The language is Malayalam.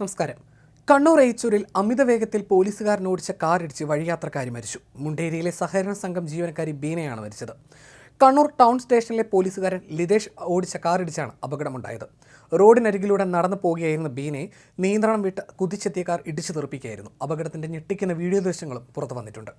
നമസ്കാരം. കണ്ണൂർ ഏച്ചൂരിൽ അമിത വേഗത്തിൽ പോലീസുകാരൻ ഓടിച്ച കാറിടിച്ച് വഴിയാത്രക്കാരി മരിച്ചു. മുണ്ടേരിയിലെ സഹകരണ സംഘം ജീവനക്കാരി ബീനയാണ് മരിച്ചത്. കണ്ണൂർ ടൗൺ സ്റ്റേഷനിലെ പോലീസുകാരൻ ലിതേഷ് ഓടിച്ച കാറിടിച്ചാണ് അപകടമുണ്ടായത്. റോഡിനരികിലൂടെ നടന്നു പോവുകയായിരുന്ന ബീനെ നിയന്ത്രണം വിട്ട് കുതിച്ചെത്തിയ കാർ ഇടിച്ചു തെറിപ്പിക്കുകയായിരുന്നു. അപകടത്തിന്റെ ഞെട്ടിക്കുന്ന വീഡിയോ ദൃശ്യങ്ങളും പുറത്തു വന്നിട്ടുണ്ട്.